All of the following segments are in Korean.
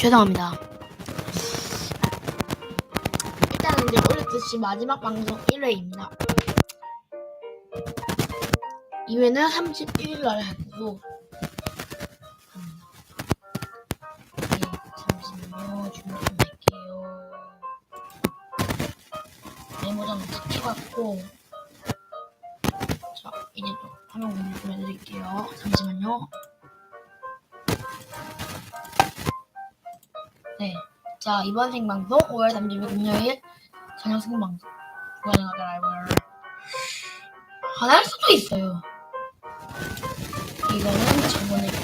죄송합니다. 일단은 이제 올렸듯이 마지막 방송 1회입니다. 2회는 31일 날 하고 네, 잠시만요. 준비 좀 할게요. 메모장을 다 찍었고 자, 이제 또 화면 공유 좀 해드릴게요. 잠시만요. 네. 자, 이번 생방송 5월 30일 금요일 저녁 생방송. 불가능하게 라이브를 안할 수도 있어요. 이거는 저번에 거,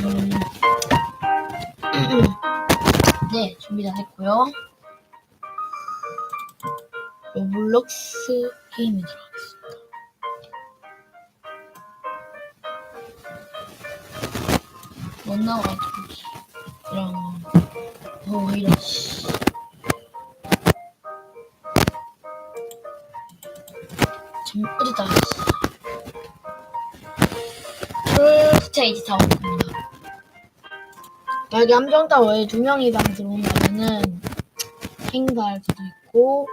저는 음. 네, 준비 다 됐고 블록스 게임에 들어가겠습니다. 못 나와가지고 이런 어 이런 씨. 좀 어디다 풀 스테이지 타고 있습니다. 여기 함정타워에 두 명 이상 들어온다면은 행사할 수도 있고.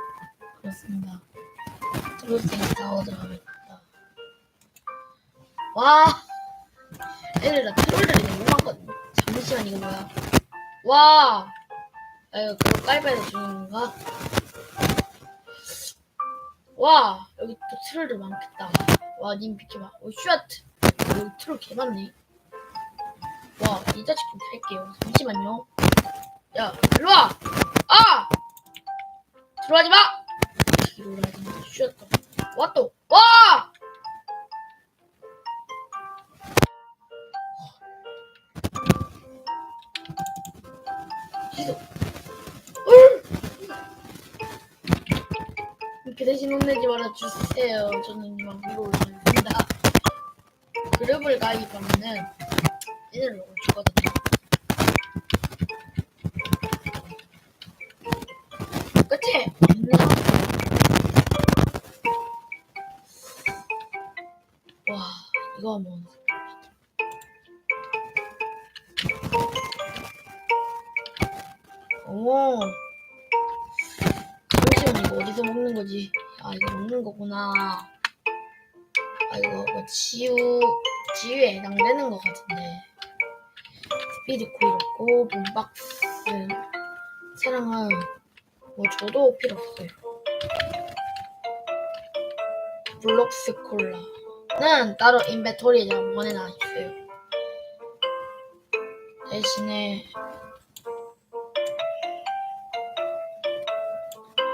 트로스테이지 타워 들어가겠다. 와, 애들 나 트롤들이 너무 많거든요. 잠시만 이거 뭐야? 와, 아, 이거 그거 깔바에서 주는 건가? 와, 여기 또 트롤들 많겠다. 와, 님 비켜봐. 오, 슈아트. 여기 트롤 개 많네. 와, 이 자식 좀 탈게요. 잠시만요. 야, 일로 와! 아! 들어가지 마! 가지 마. 슈아 트. 와! 이렇게 대신 혼내지 말아주세요. 저는 막 위로 올라갑니다. 그룹을 가입하면은 얘를 주거든요. 거지? 아 이거 먹는 거구나. 아 이거 뭐 지우 지우에 해당되는 것 같은데. 스피드 코일 없고 봄박스 사랑은 뭐 저도 필요 없어요. 블록스 콜라는 따로 인벤토리에 보내놔 있어요. 대신에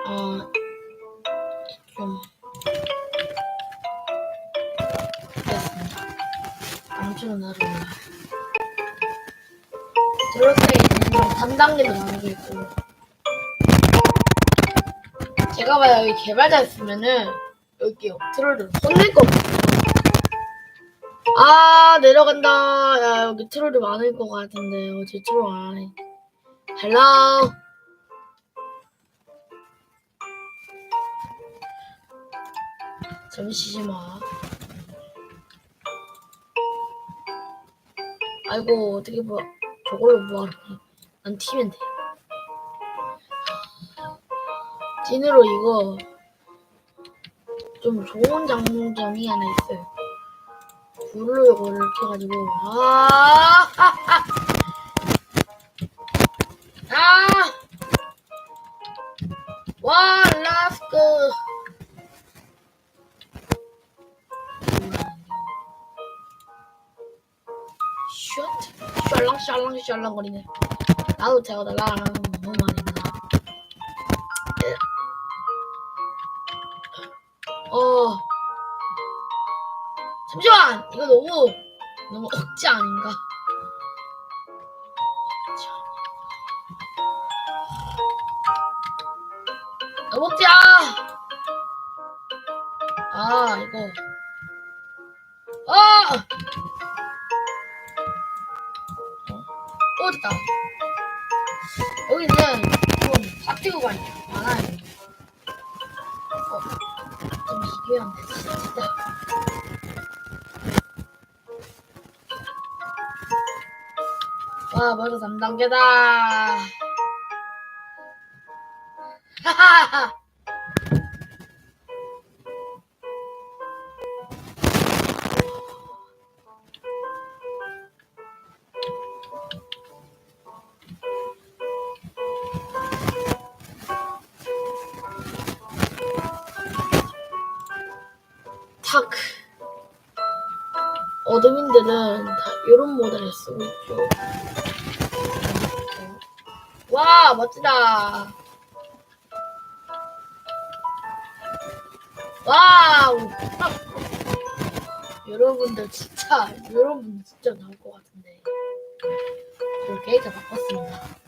어, 좀 됐습니다. 아무튼 나를 드로스테이는 3단계도 나눠져 있고. 제가 봐요 여기 개발자였으면은 여기 트롤들 혼낼 거거든요 아 내려간다. 야 여기 트롤이 많을 것 같은데. 어제 트롤 안 하네. 헬로 잠시만 아이고 어떻게 뭐 저걸로 뭐하러 난 튀면 돼 진으로 이거 좀 좋은 장점이 하나 있어요. 불을 이거를 켜가지고 아, 아, 아, 아, 와, 라스크. 샬랑 샬랑 샬랑 거리네. 나도 날라가는 건 너무 많이 나. 어. 잠시만! 이거 너무, 너무 억지 아닌가? 억지야! 아, 이거. 어, 됐다. 여기는 좀 파티 구간이 많아요. 어, 좀 비교하면 됐다. 와, 벌써 3단계다. 하하하. 어드민들은 다 이런 모델을 쓰고 있죠. 와, 멋지다. 와우. 여러분들 진짜, 여러분 진짜 나올 것 같은데. 저 캐릭터 바꿨습니다.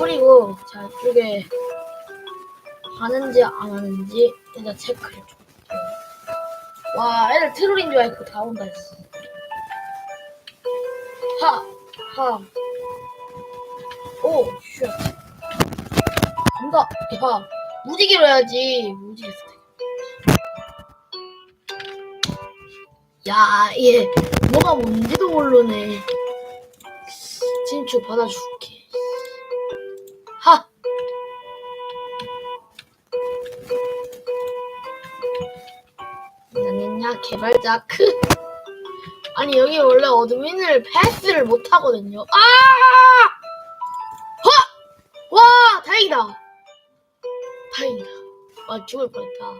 뿌리고, 자, 이쪽에 하는지 안 하는지 일단 체크를 해줘. 와, 애들 트롤인 줄 알고 다 온다, 씨. 하, 하. 오, 슈. 간다. 야, 무지개로 해야지. 무지개 스택. 야, 얘, 뭐가 뭔지도 모르네. 진주 받아줄게. 개발자 크 아니 여기 원래 어드민을 패스를 못 하거든요. 아! 와! 와 다행이다. 다행이다. 와 죽을 뻔했다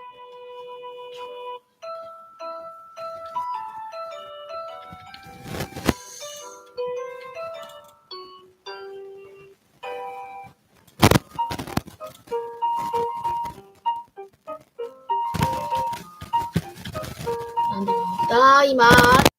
안됩니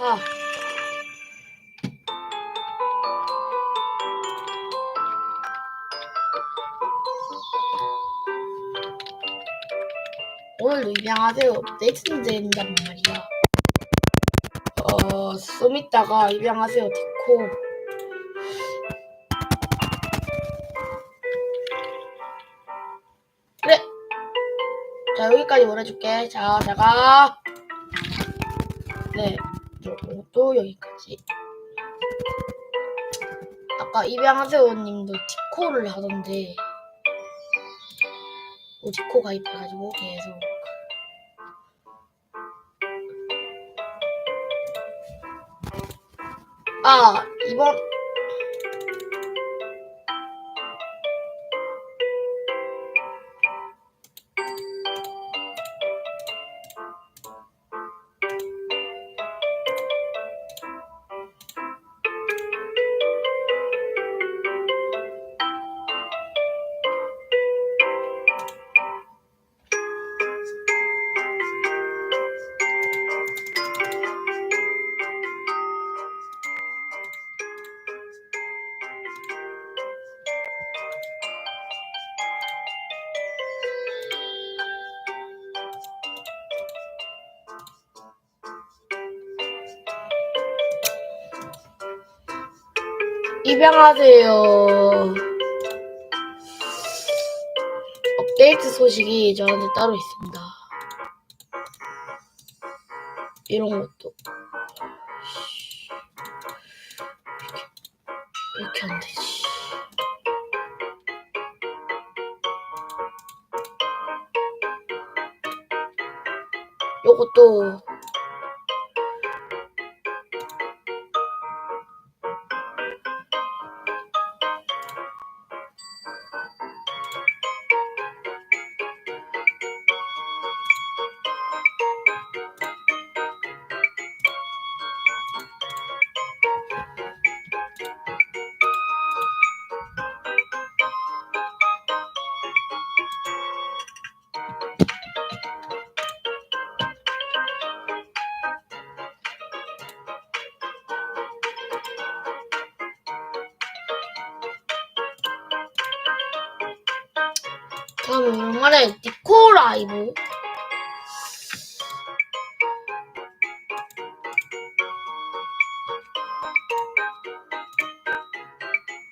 하. 오늘도 입양하세요. 업데이트 된단 말이야. 어, 좀 있다가 입양하세요. 디코. 그래. 자, 여기까지 보내줄게. 자, 자가. 네. 또 여기까지. 아까 입양하세요 님도 디코를 하던데. 뭐 디코 가입해가지고 계속. 아, 이번. 입양하세요. 업데이트 소식이 저한테 따로 있습니다. 이런 것도 이렇게 안 되지. 요것도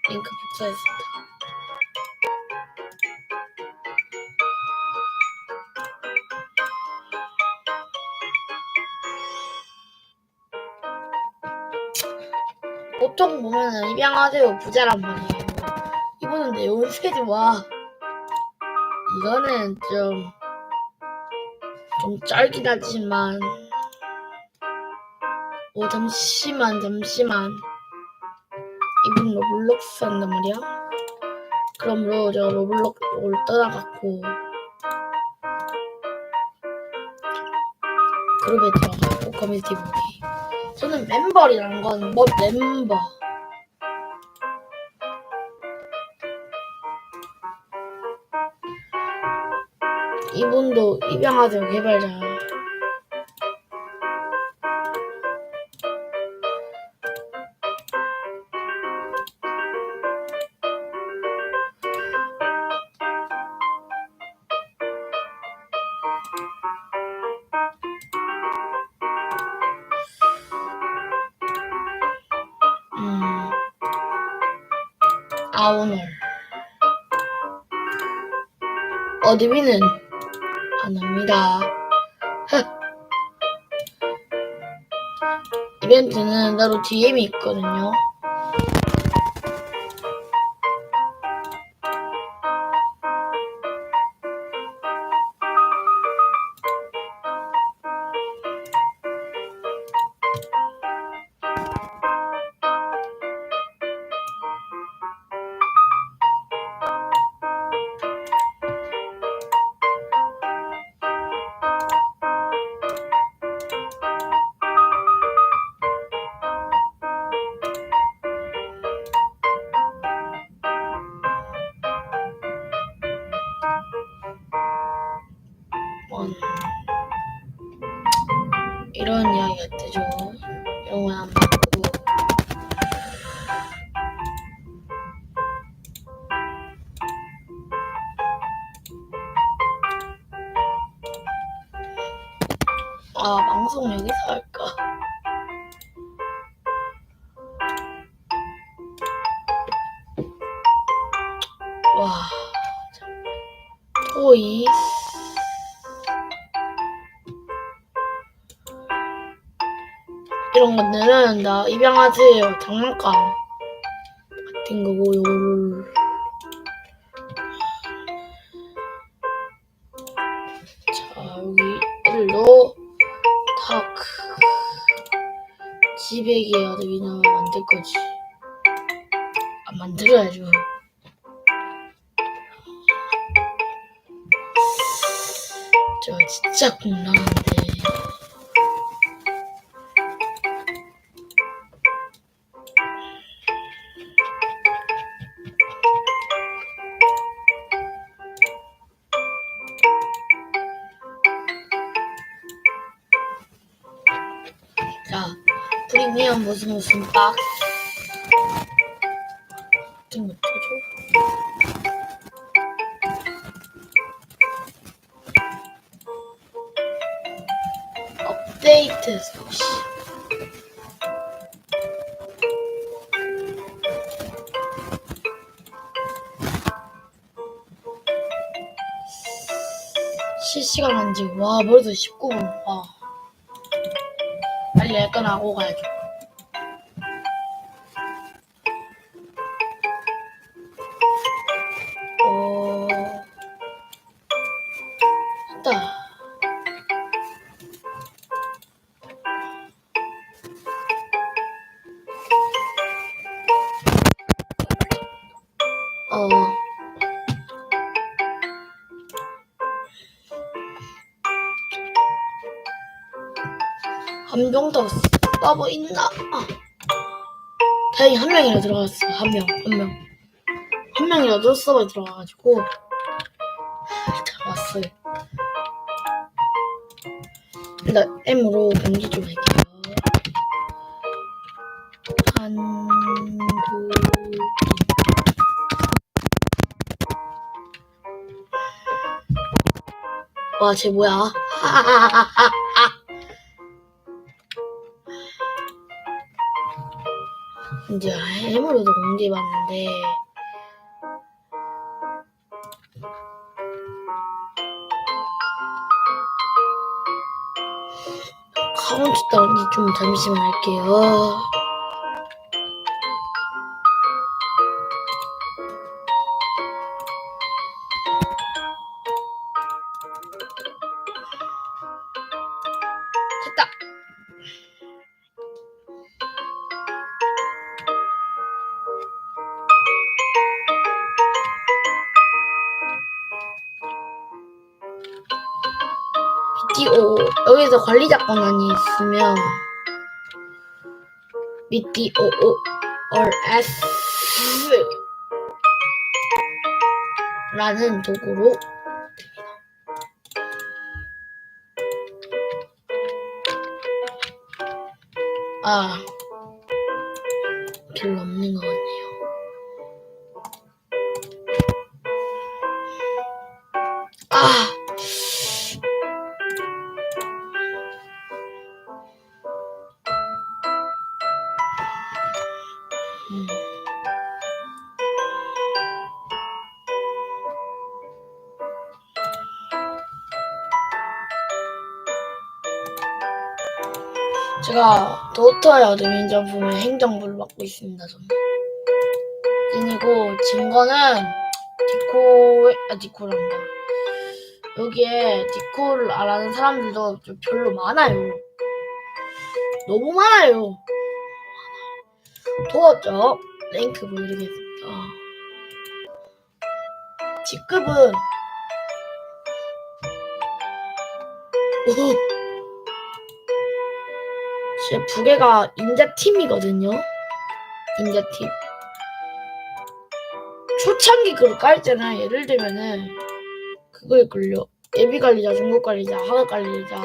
링크 복사했습니다. 보통 보면은 입양하세요 부자란 말이에요. 이분은 내 연세지 와. 이거는 좀, 좀 짧긴 하지만, 오, 잠시만, 잠시만. 로블록스 한단 말이야? 그럼으로 저 로블록을 떠나갔고, 그룹에 들어가고, 커뮤니티 보기. 저는 멤버리라는 건 뭐 멤버. 이분도 입양하세요 개발자 어드민은 안 합니다. 이벤트는 따로 DM이 있거든요. 아 방송 여기서 할까? 와 참. 토이스 이런 것들은 나 입양하세요 장난감 같은 거고 요거를 지배기 아드비나 만들 거지. 아 만들어야죠. 저 진짜 곤 프리미엄 무슨 무슨 같은 것도 줘. 업데이트 소식. 실시간 한지 와 벌써 19분 와 빨리 할 거나 하고 가야죠. 더 서버 있나? 아. 다행히 한 명이라 들어갔어. 한 명, 한 명. 한 명이라도 서버에 들어가가지고 다 왔어요. 일단 M으로 변기 좀 할게요. 한국인 와, 쟤 뭐야? 하하하하 이제 M으로도 공지해봤는데 카운트 다운이 좀 잠시만 할게요. 관리자 권한이 있으면 BTO RS 라는 도구로 아 별로 없는 것 같네요. 아 제가 도터의 어드민 점품의 행정부를 맡고 있습니다. 저는. 그리고 증거는 디코 아 디코란다. 여기에 디코를 알아는 사람들도 좀 별로 많아요. 너무 많아요. 도왔죠? 랭크 보여드리겠습니다. 직급은 오, 지금 두 개가 인자팀이거든요. 인자팀. 초창기 그걸 깔잖아. 예를 들면은 그걸 끌려. 예비 관리자, 중급 관리자, 하급 관리자,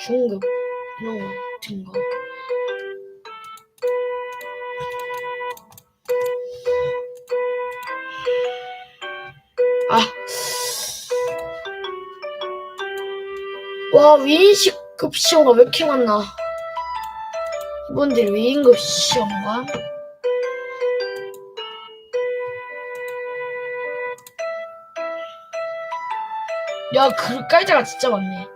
중급 이런 거 같은 거. 아. 와, 위인식 급식어가 왜 이렇게 많나. 이분들 위인급 시험관? 야, 그 깔자가 진짜 많네.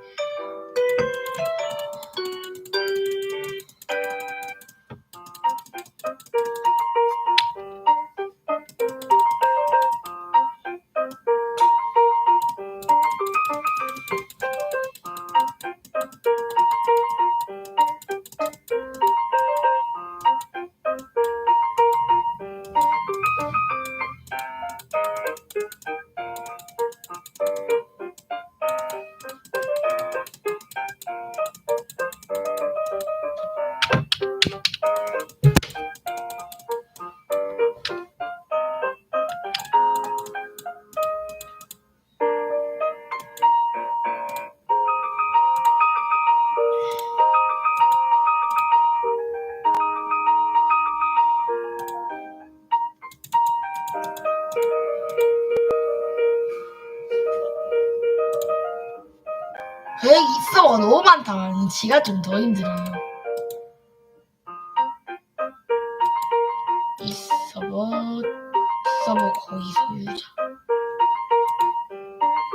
지가 좀 더 힘들어요. 이 서버, 서버 거의 소유자.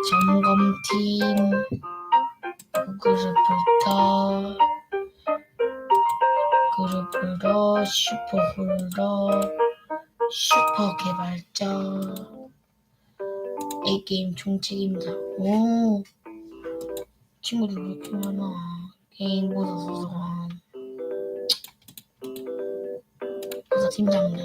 점검팀, 그룹부터, 그룹으로, 슈퍼홀더, 슈퍼 개발자, A게임 총책입니다. 오. 친구들 왜 이렇게 많아? 게임보다 소소한 부서 팀장들.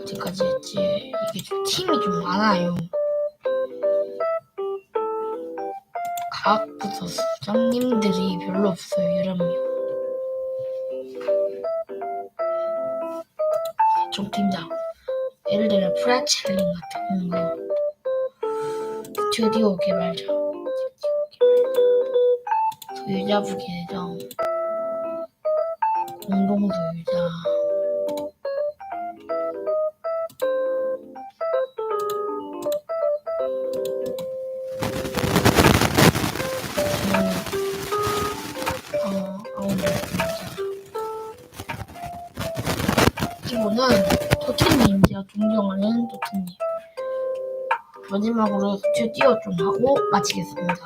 어디까지 했지? 이게 좀 팀이 좀 많아요. 각 부서 수장님들이 별로 없어요. 11명. 좀 들어 프라첼링 같은 거. 스튜디오 개발자. 소유자 부 계정. 공동 소유자. 마지막으로 드디어 좀 하고 마치겠습니다.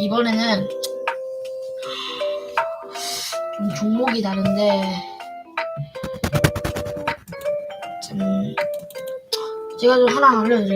이번에는 좀 종목이 다른데 좀 제가 좀 하나 알려드릴게요